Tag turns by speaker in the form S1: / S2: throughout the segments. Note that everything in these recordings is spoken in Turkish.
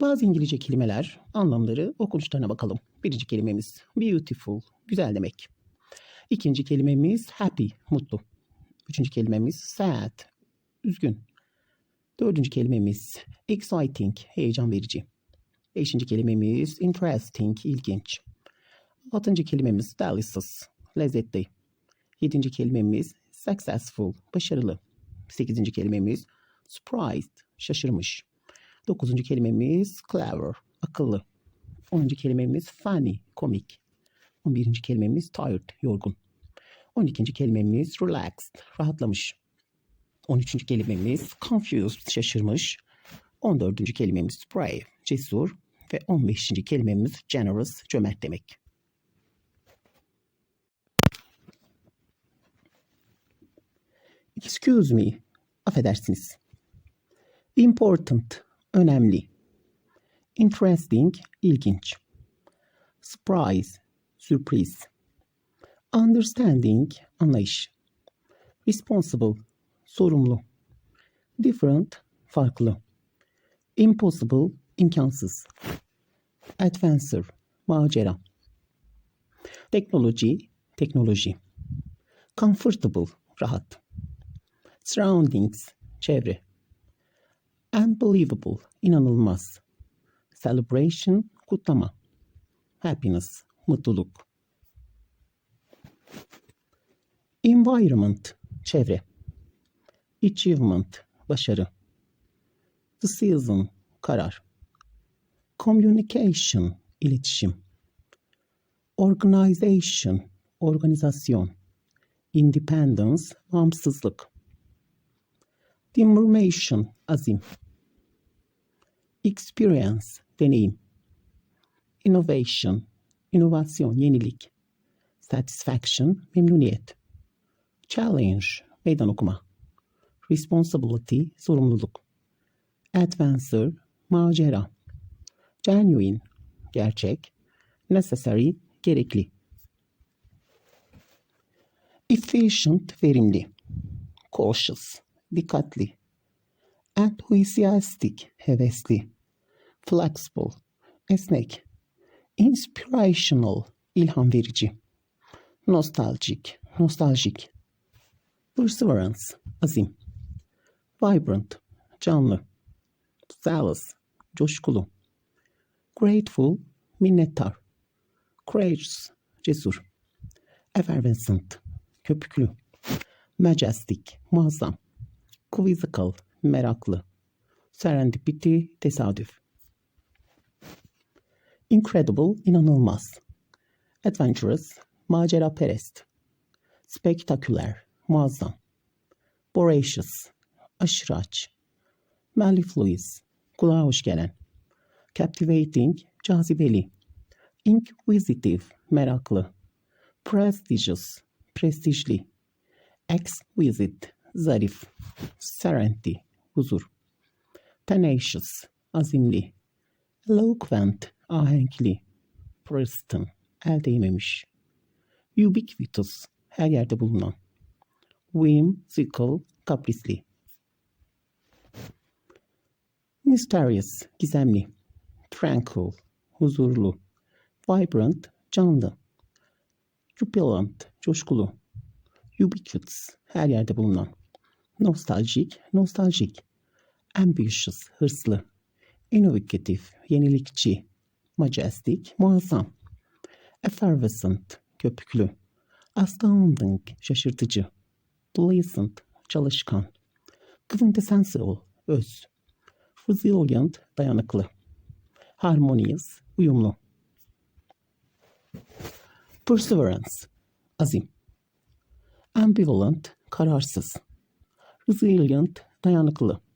S1: Bazı İngilizce kelimeler, anlamları, okunuşlarına bakalım. Birinci kelimemiz beautiful, güzel demek. İkinci kelimemiz happy, mutlu. Üçüncü kelimemiz sad, üzgün. Dördüncü kelimemiz exciting, heyecan verici. Beşinci kelimemiz interesting, ilginç. Altıncı kelimemiz delicious, lezzetli. Yedinci kelimemiz successful, başarılı. Sekizinci kelimemiz surprised, şaşırmış. Dokuzuncu kelimemiz clever, akıllı. Onuncu kelimemiz funny, komik. On birinci kelimemiz tired, yorgun. On ikinci kelimemiz relaxed, rahatlamış. On üçüncü kelimemiz confused, şaşırmış. On dördüncü kelimemiz brave, cesur. Ve on beşinci kelimemiz generous, cömert demek. Excuse me, affedersiniz. Important, önemli. Interesting, ilginç. Surprise, sürpriz. Understanding, anlayış. Responsible, sorumlu. Different, farklı. Impossible, imkansız. Adventure, macera. Teknoloji, teknoloji. Comfortable, rahat. Surroundings, çevre. Unbelievable, inanılmaz. Celebration, kutlama. Happiness, mutluluk. Environment, çevre. Achievement, başarı. The season, karar. Communication, iletişim. Organization, organizasyon. Independence, bağımsızlık. Determination, azim. Experience, deneyim. Innovation, inovasyon, yenilik. Satisfaction, memnuniyet. Challenge, meydan okuma. Responsibility, sorumluluk. Adventure, macera. Genuine, gerçek. Necessary, gerekli. Efficient, verimli. Cautious, dikkatli. Enthusiastic, hevesli. Flexible, esnek. Inspirational, ilham verici. Nostalgic, nostaljik. Perseverance, azim. Vibrant, canlı. Zealous, coşkulu. Grateful, minnettar. Courageous, cesur. Effervescent, köpüklü. Majestic, muazzam. Quizzical, meraklı. Serendipity, tesadüf. Incredible, inanılmaz. Adventurous, macera perest. Spectacular, muazzam. Voracious, aşırı aç. Mellifluous, kulağa hoş gelen. Captivating, cazibeli. Inquisitive, meraklı. Prestigious, prestijli. Exquisite, zarif. Serenity, huzur. Tenacious, azimli. Eloquent, ahenkli. Preston, el değmemiş. Ubiquitous, her yerde bulunan. Whimsical, kaprisli. Mysterious, gizemli. Tranquil, huzurlu. Vibrant, canlı. Jubilant, coşkulu. Ubiquitous, her yerde bulunan. Nostalgic, nostaljik. Ambitious, hırslı. Innovative, yenilikçi. Majestic, muazzam. Effervescent, köpüklü. Astounding, şaşırtıcı. Pleasant, çalışkan. Quintessential, öz. Resilient, dayanıklı. Harmonious, uyumlu. Perseverance, azim. Ambivalent, kararsız. Resilient, dayanıklı.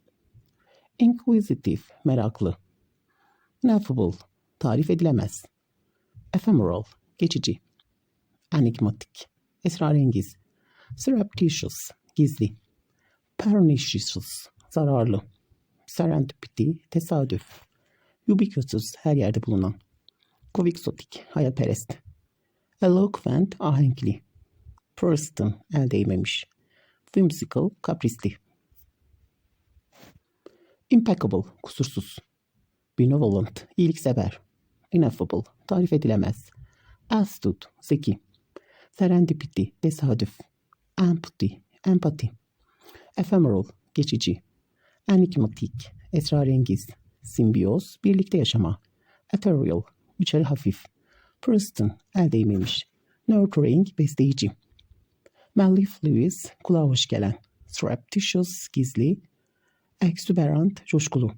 S1: Inquisitive, meraklı. Ineffable, tarif edilemez. Ephemeral, geçici. Enigmatik, esrarengiz. Surreptitious, gizli. Pernicious, zararlı. Serendipity, tesadüf. Ubiquitous, her yerde bulunan. Quixotic, hayalperest. Eloquent, ahenkli. Preston, el değmemiş. Whimsical, kaprisli. Impeccable, kusursuz. benevolent, iyiliksever, ineffable, tarif edilemez, astute, zeki, serendipity, tesadüf, empathy, empati, ephemeral, geçici, enigmatik, esrarengiz, simbiyoz, birlikte yaşama, ethereal, uçarı hafif, Preston, el değmemiş, nurturing, besleyici, mellifluous, kulağa hoş gelen, surreptitious, gizli, exuberant, coşkulu,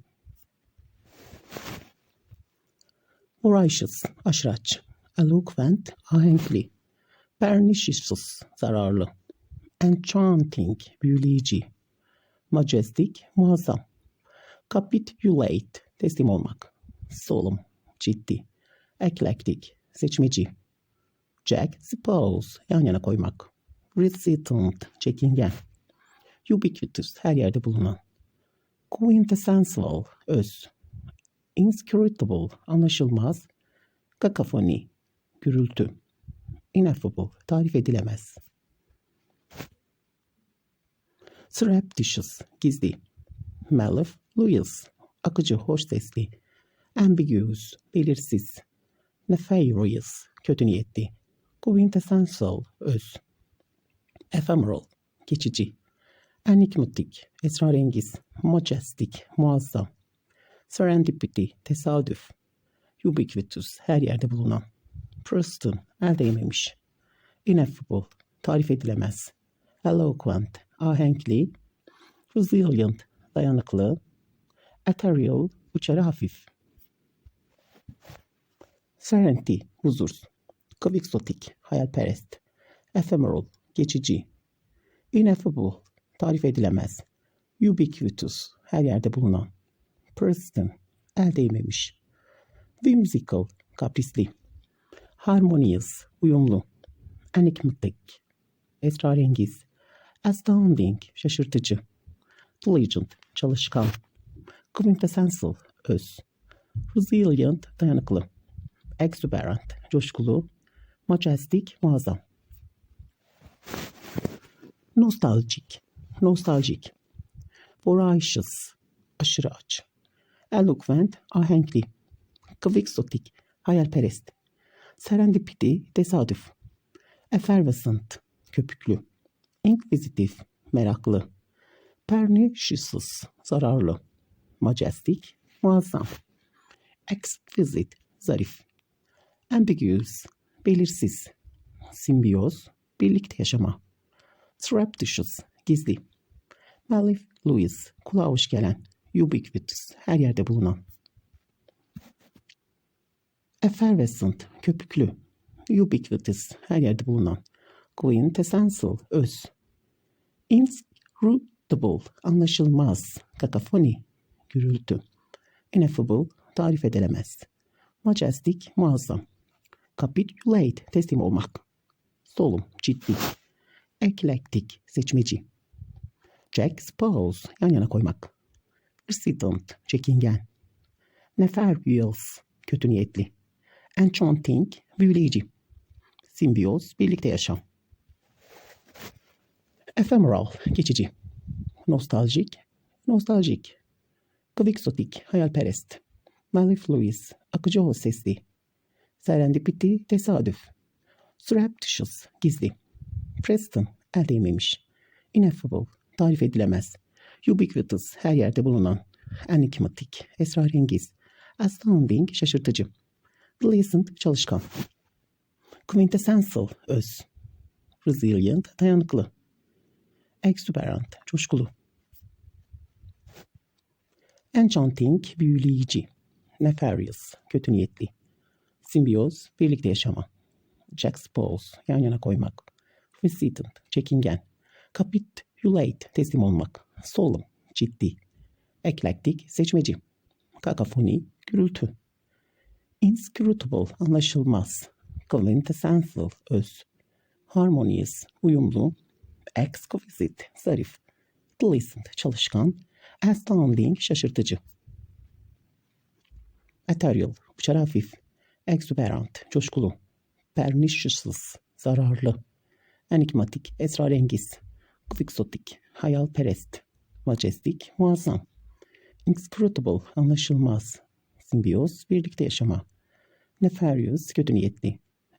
S1: voracious, aşraç, eloquent, ahenkli, pernicious, zararlı, enchanting, büyüleyici, majestic, muazzam, capitulate, teslim olmak, solemn, ciddi, eclectic, seçmeci, jack, suppose, yan yana koymak, resident, çekingen, ubiquitous, her yerde bulunan, quintessential, öz, inscrutable, anlaşılmaz, kakafoni, gürültü, ineffable, tarif edilemez. Surreptitious, gizli. Mellifluous, akıcı, hoş sesli. Ambiguous, belirsiz. Nefarious, kötü niyetli. Quintessential, öz. Ephemeral, geçici. Enigmatic, esrarengiz. Majestic, muazzam. Serendipity, tesadüf. Ubiquitous, her yerde bulunan. Preston, el değmemiş. Ineffable, tarif edilemez. Eloquent, ahenkli. Resilient, dayanıklı. Ethereal, uçarı hafif. Serenity, huzur. Quixotic, hayalperest. Ephemeral, geçici. Ineffable, tarif edilemez. Ubiquitous, her yerde bulunan. Preston, el değmemiş. Whimsical, kaprisli. Harmonious, uyumlu. Enigmatic, esrarengiz. Astounding, şaşırtıcı. Diligent, çalışkan. Quintessential, öz. Resilient, dayanıklı. Exuberant, coşkulu. Majestic, muazzam. Nostalgic, nostaljik. Voracious, aşırı aç. Eloquent, ahenkli. Quixotic, hayalperest. Serendipity, tesadüf. Effervescent, köpüklü. Inquisitive, meraklı. Pernicious, zararlı. Majestic, muazzam. Exquisite, zarif. Ambiguous, belirsiz. Simbiyoz, birlikte yaşama. Surreptitious, gizli. Mellifluous, kulağa hoş gelen. Ubiquitous, her yerde bulunan. Effervescent, köpüklü. Ubiquitous, her yerde bulunan. Quintessential, öz. Inscrutable, anlaşılmaz. Kakafoni, gürültü. Ineffable, tarif edilemez. Majestic, muazzam. Capitulate, teslim olmak. Solemn, ciddi. Eclectic, seçmeci. Jack, spouse, yan yana koymak. Resident, çekingen. Nefarious, kötü niyetli. Enchanting, büyüleyici. Simbiyoz, birlikte yaşam. Ephemeral, geçici. Nostaljik, nostaljik. Quixotic, hayalperest. Mellifluous, akıcı o sesli. Serendipity, tesadüf. Surreptitious, gizli. Preston, el değmemiş. Ineffable, tarif edilemez. Ubiquitous, her yerde bulunan. Enigmatic, esrarengiz. Astounding, şaşırtıcı. Pleasant, çalışkan. Quintessential, öz. Resilient, dayanıklı. Exuberant, coşkulu. Enchanting, büyüleyici. Nefarious, kötü niyetli. Simbiyoz, birlikte yaşama. Juxtapose, yan yana koymak. Resident, çekingen. Capitulate, teslim olmak. Solemn, ciddi. Eclectic, seçmeci. Kakafoni, gürültü. Inscrutable, anlaşılmaz. Quintessential, öz. Harmonious, uyumlu. Exquisite, zarif. Pleasant, çalışkan. Astounding, şaşırtıcı. Ethereal, uçar hafif. Exuberant, coşkulu. Pernicious, zararlı. Enigmatik, esrarengiz. Quixotic, hayalperest. Majestic, muazzam. Inscrutable, anlaşılmaz. Simbiyoz, birlikte yaşama. Nefarious, kötü niyetli.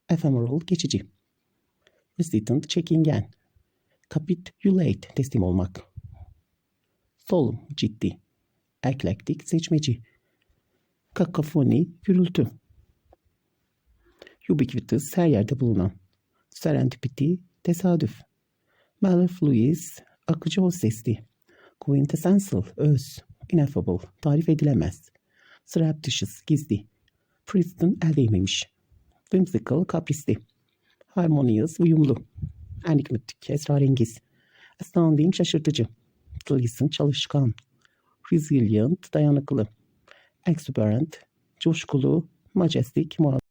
S1: Ephemeral, geçici. Hesitant, çekingen. Capitulate, teslim olmak. Solemn, ciddi. Eclectic, seçmeci. Kakafoni, gürültü. Ubiquitous, her yerde bulunan. Serendipity, tesadüf. Mellifluous, akıcı o sesli. Quintessential, öz. Ineffable, tarif edilemez. Surreptitious, gizli. Princeton, el değmemiş. Whimsical, kaprisli. Harmonious, uyumlu. Enigmatik, esrarengiz. Astounding, şaşırtıcı. Pleasant, çalışkan. Resilient, dayanıklı. Exuberant, coşkulu. Majestic, muazzam.